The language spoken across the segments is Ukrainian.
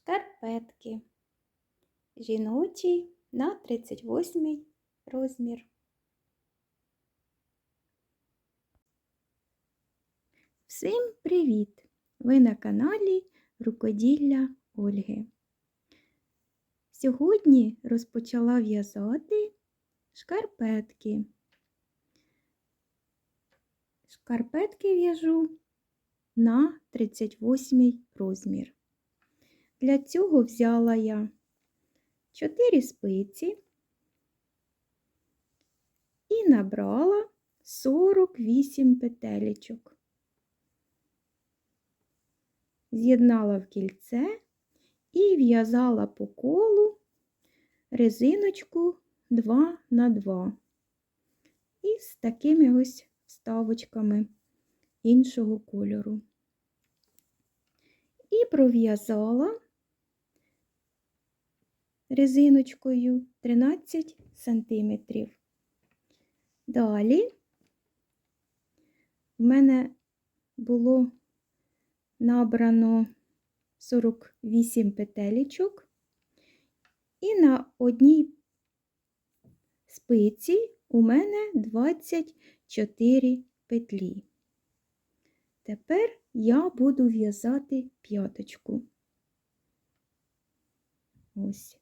шкарпетки. Жіночі на 38 розмір. Всім привіт! Ви на каналі Рукоділля Ольги. Сьогодні розпочала в'язати шкарпетки. Шкарпетки в'яжу на 38 розмір. Для цього взяла я 4 спиці і набрала 48 петелечок. З'єднала в кільце і в'язала по колу резиночку 2 на 2 із такими ось вставочками іншого кольору. І пров'язала резиночкою 13 сантиметрів. Далі в мене було набрано 48 петелечок, і на одній спиці у мене 24 петлі. Тепер я буду в'язати п'яточку. Ось.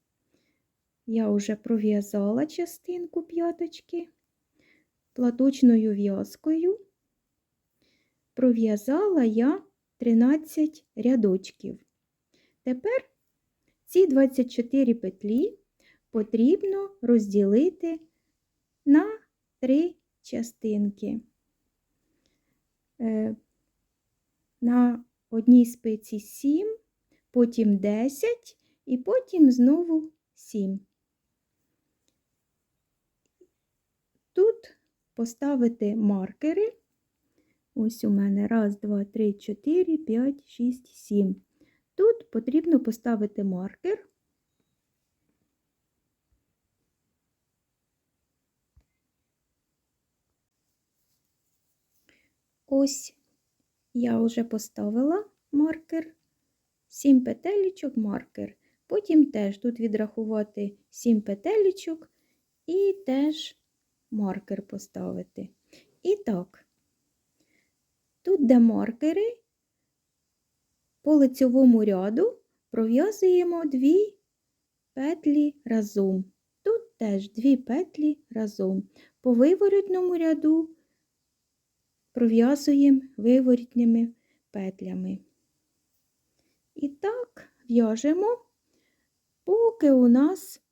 Я вже пров'язала частинку п'яточки платочною в'язкою. Пров'язала я 13 рядочків. Тепер ці 24 петлі потрібно розділити на три частинки. Е, на одній спиці 7, потім 10 і потім знову 7. Тут поставити маркери. Ось у мене раз, два, три, чотири, п'ять, шість, сім. Тут потрібно поставити маркер. Ось я вже поставила маркер, 7 петелечок маркер. Потім теж тут відрахувати 7 петелечок і теж маркер поставити. І так, тут, де маркери, по лицьовому ряду пров'язуємо дві петлі разом. Тут теж дві петлі разом. По виворотному ряду пров'язуємо виворітніми петлями. І так в'яжемо, поки у нас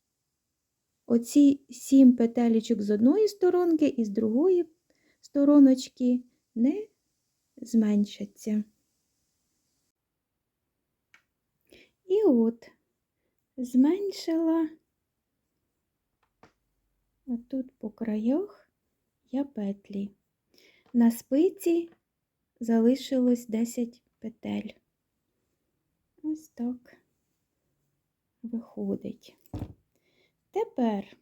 оці сім петелечок з одної сторонки і з другої стороночки не зменшаться. І от зменшила отут по краях я петлі. На спиці залишилось 10 петель. Ось так виходить. Тепер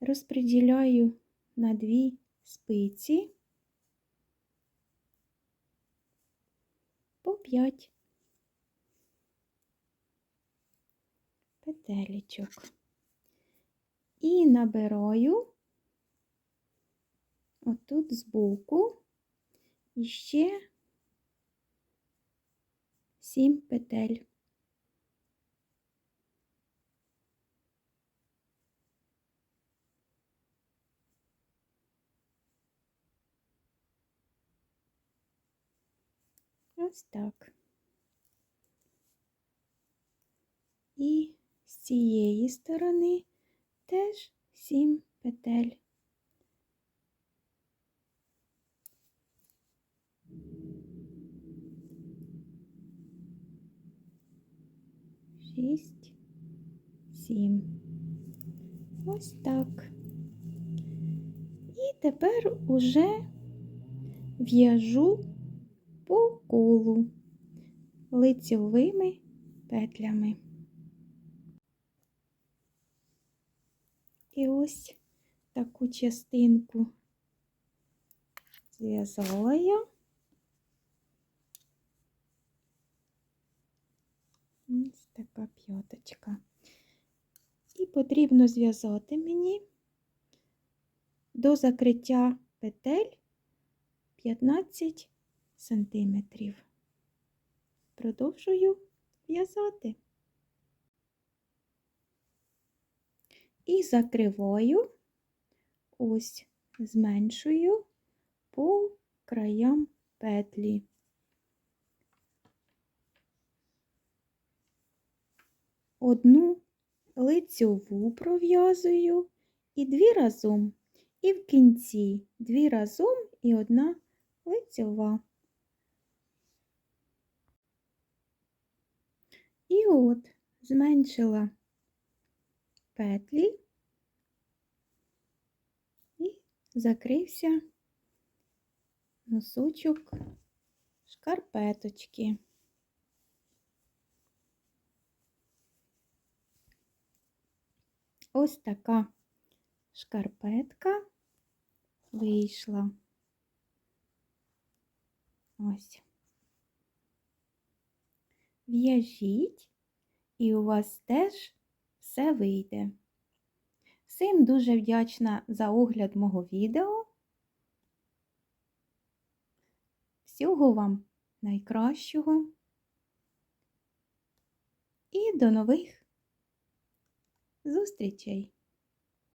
розподіляю на дві спиці по 5 петелечок і набираю отут збоку іще 7 петель. Ось так. І з цієї сторони теж 7 петель. Шість, сім. Ось так. І тепер уже в'яжу колу лицьовими петлями. І ось таку частинку зв'язала я. Ось така п'яточка. І потрібно зв'язати мені до закриття петель 15 сантиметрів. Продовжую в'язати. І закриваю, ось зменшую по краям петлі. Одну лицьову пров'язую і дві разом. І в кінці дві разом і одна лицьова. І от зменшила петлі і закрився носочок шкарпеточки. Ось така шкарпетка вийшла. Ось. В'яжіть, і у вас теж все вийде. Всім дуже вдячна за огляд мого відео. Всього вам найкращого і до нових зустрічей!